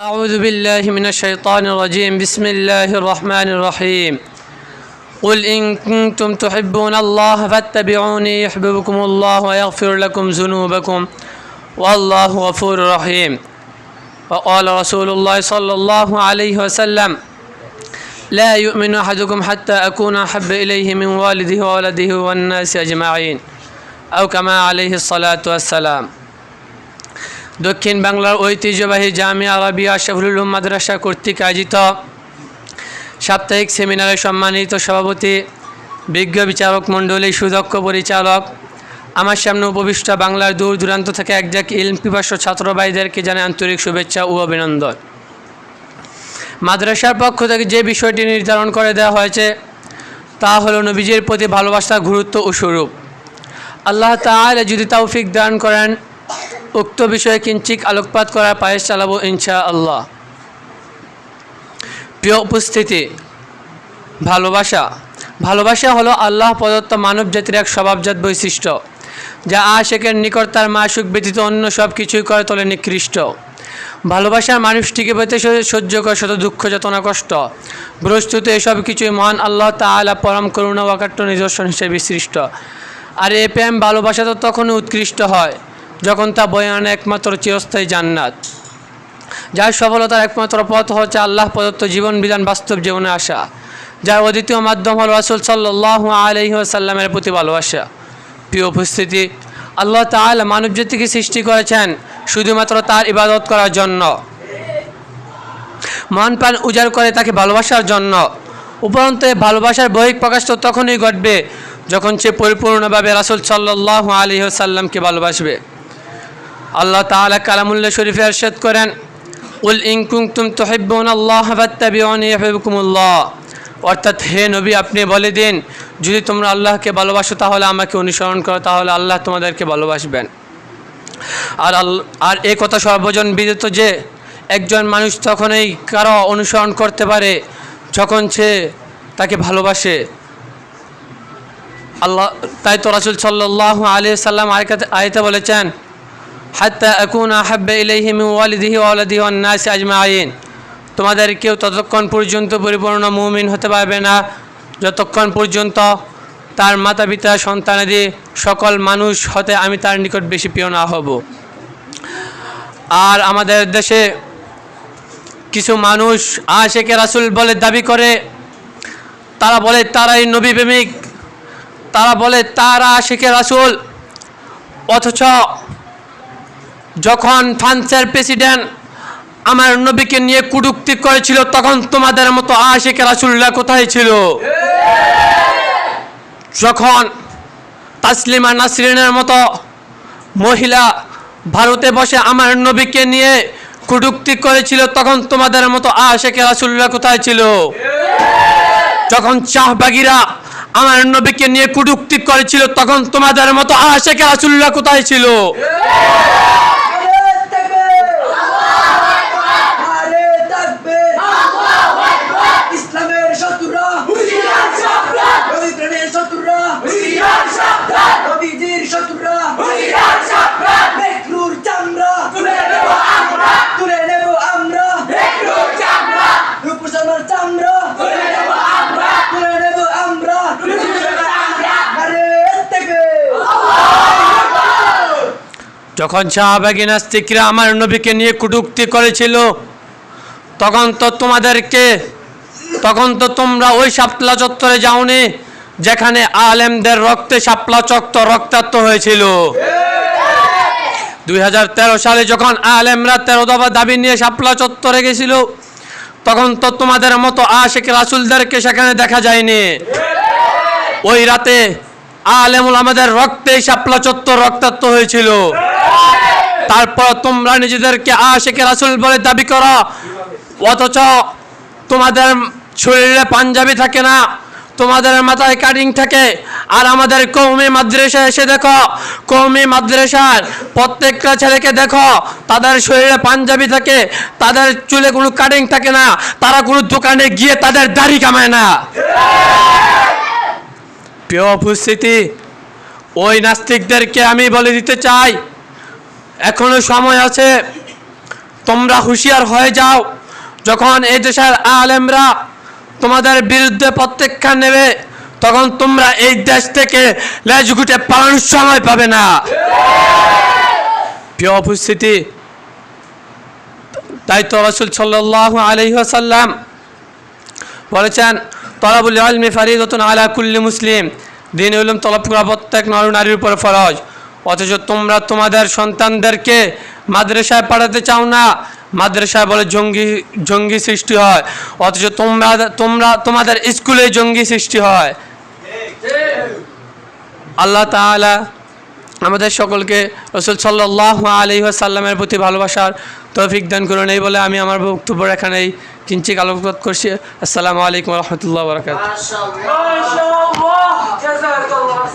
أعوذ بالله من الشيطان الرجيم. بسم الله الرحمن الرحيم. قل إن كنتم تحبون الله فاتبعوني يحببكم الله ويغفر لكم ذنوبكم والله غفور رحيم. وقال رسول الله صلى الله عليه وسلم لا يؤمن أحدكم حتى أكون أحب إليه من والده وولده والناس أجمعين أو كما عليه الصلاة والسلام. দক্ষিণ বাংলার ঐতিহ্যবাহী জামিয়া আরবিয়া উলুম মাদ্রাসা কর্তৃক আয়োজিত সাপ্তাহিক সেমিনারে সম্মানিত সভাপতি, বিজ্ঞ বিচারক মণ্ডলী, সুদক্ষ পরিচালক, আমার সামনে উপবিষ্ট বাংলার দূর দূরান্ত থেকে একজাক ইলম পিপাস্য ছাত্র ভাইদেরকে আন্তরিক শুভেচ্ছা ও অভিনন্দন। মাদ্রাসার পক্ষ থেকে যে বিষয়টি নির্ধারণ করে দেওয়া হয়েছে, তা হলো নবীজির প্রতি ভালোবাসার গুরুত্ব ও স্বরূপ। আল্লাহ তাআলা যদি তৌফিক দান করেন উক্ত বিষয়ে কিঞ্চিক আলোকপাত করার পায়েস চালাবো ইনশা আল্লাহ প্রিয় উপস্থিতি, ভালোবাসা। ভালোবাসা হলো আল্লাহ প্রদত্ত মানব জাতির এক স্বভাবজাত বৈশিষ্ট্য, যা আশেকের নিকট তার মাসুক ব্যতীত অন্য সব কিছুই করে তোলে নিকৃষ্ট। ভালোবাসার মানুষটিকে পেতে সহ্য করে শত দুঃখ, যাতনা, কষ্ট। বস্তুত এসব কিছুই মহান আল্লাহ তাআলা পরম করুণা ওয়াকাট্য নিদর্শন হিসেবে সৃষ্ট। আর এ প্রেম ভালোবাসা তো তখনই উৎকৃষ্ট হয় যখন তা বয়ানে একমাত্র চিরস্থায়ী জান্নাত, যার সফলতার একমাত্র পথ হচ্ছে আল্লাহ প্রদত্ত জীবন বিধান বাস্তব জীবনে আসা, যার অদ্বিতীয় মাধ্যম হল রাসুল সাল্লাহ আলহি সাল্লামের প্রতি ভালোবাসা। প্রিয় উপস্থিতি, আল্লাহ তাআলা মানব জাতিকে সৃষ্টি করেছেন শুধুমাত্র তার ইবাদত করার জন্য। মন প্রাণ উজাড় করে তাকে ভালোবাসার জন্য। উপরন্ত ভালোবাসার বহিক প্রকাশ তো তখনই ঘটবে যখন সে পরিপূর্ণভাবে রাসুল সাল্লাহ আলী সাল্লামকে ভালোবাসবে। আল্লাহ তাআলা কালামুল্লাহ শরীফে আরশাদ করেন, উল ইন কুনতুম তুহিব্বুন আল্লাহ ইউহিব্বুকুমুল্লাহ। অর্থাৎ হে নবী, আপনি বলে দিন, যদি তোমরা আল্লাহকে ভালোবাসো, তাহলে আমাকে অনুসরণ করো, তাহলে আল্লাহ তোমাদেরকে ভালোবাসবেন। আর আর এই কথা সর্বজন বিদিত যে, একজন মানুষ তখনই কারও অনুসরণ করতে পারে, যখন সে তাকে ভালোবাসে। আল্লাহ, তাই তো রাসুল সাল্লাহ আলি সাল্লাম আয়তে বলেছেন হাত্তা আকুন আহাব্বে ইলাইহি মিন ওয়ালিদিহি ওয়া ওয়ালাদিহি ওয়ান নাসি আজমাইন। তোমাদের কেউ ততক্ষণ পর্যন্ত পরিপূর্ণ মুমিন হতে পারবে না। যতক্ষণ পর্যন্ত তার মাতা পিতা সন্তানাদি সকল মানুষ হতে আমি তার নিকট বেশি প্রিয় না হব। আর আমাদের দেশে কিছু মানুষ আশেকে রাসুল বলে দাবি করে, তারা বলে তারাই নবী প্রেমিক। তারা বলে তারা আশেকে রাসুল, অথচ যখন ফ্রান্সের প্রেসিডেন্ট আমার নবীকে নিয়ে কুটুক্তি করেছিল, তখন তোমাদের মতো আশেকে রাসুল্লাহ কোথায় ছিল? যখন তাসলিমা নাসরিনের মতো মহিলা ভারতে বসে আমার নবীকে নিয়ে কুটুক্তি করেছিল, তখন তোমাদের মতো আশেকে রাসুল্লাহ কোথায় ছিল? যখন চাহবাগিরা আমার নবীকে নিয়ে কুটুক্তি করেছিল, তখন তোমাদের মতো আশেকে রাসুল্লাহ কোথায় ছিল নারে তাকবীর নারে তাকবীর ইসলামের শত্রুরা হুশিয়ার সাবধান নবী প্রেমের শত্রুরা হুশিয়ার সাবধান নবীজির শত্রুরা হুশিয়ার সাবধান বেকরুর চামড়া তুলে নেব আমরা তুলে নেব আমরা বেকরুর চামড়া রূপসামার চামড়া তুলে নেব আমরা তুলে নেব আমরা রূপসামার আমরা নারে তাকবীর যখন শাহবাগী নাস্তিকরা আমার নবীকে নিয়ে কুটুক্তি করেছিল, তখন তো তোমাদেরকে, তখন তো তোমরা ওই শাপলা চত্বরে যাওনি, যেখানে আলেমদের রক্তে শাপলা চত্বর রক্তাক্ত হয়েছিল। দুই হাজার তেরো সালে যখন আলেমরা তেরো দফা দাবি নিয়ে শাপলা চত্বরে গেছিল, তখন তো তোমাদের মতো আশেখ রাসুলদেরকে সেখানে দেখা যায়নি। ওই রাতে আলেমুল আমাদের রক্তে শাপলা চত্বর রক্তাক্ত হয়েছিল। তারপর তোমরা নিজেদেরকে আশেকে রাসুল বলে দাবি করো। অথচ তোমাদের শরীরে পাঞ্জাবি থাকে না, তোমাদের মাথায় কাটিং থাকে। আর আমাদের কৌমি মাদ্রাসা এসে দেখো, কৌমি মাদ্রাসার প্রত্যেকটা ছেলেকে দেখো, তাদের শরীরে পাঞ্জাবি থাকে, তাদের চুলে কোনো কাটিং থাকে না, তারা কোনো দোকানে গিয়ে তাদের দাড়ি কামায় না। প্রিয় উপস্থিতি, ওই নাস্তিকদেরকে আমি বলে দিতে চাই এখনও সময় আছে, তোমরা হুঁশিয়ার হয়ে যাও। যখন এই দেশের আলেমরা তোমাদের বিরুদ্ধে প্রত্যক্ষা নেবে, তখন তোমরা এই দেশ থেকে লেজ গুটে পালানোর সময় পাবে না। প্রিয় উপস্থিতি তাই তো রসুল সাল্লাহ আলহিহাসাল্লাম বলেছেন, তলাবুল আলমি ফারিদতুন আলা কুল্লি মুসলিম। দিন উলুম তলব করা প্রত্যেক নর নারীর উপর ফরজ। অথচ তোমরা তোমাদের সন্তানদেরকে মাদ্রাসায় পাঠাতে চাও না। মাদ্রাসায় বলে জঙ্গি জঙ্গি সৃষ্টি হয়। অথচ তোমরা তোমরা তোমাদের স্কুলে জঙ্গি সৃষ্টি হয়। আল্লাহ তাআলা আমাদের সকলকে রসুল সাল্লাহ আলি সাল্লামের প্রতি ভালোবাসার তৌফিক দান করুন। এই বলে আমি আমার বক্তব্য এখানেই কিঞ্চিক আলোকপাত করছি। আসসালামু আলাইকুম রহমতুল্লাহ বরকাত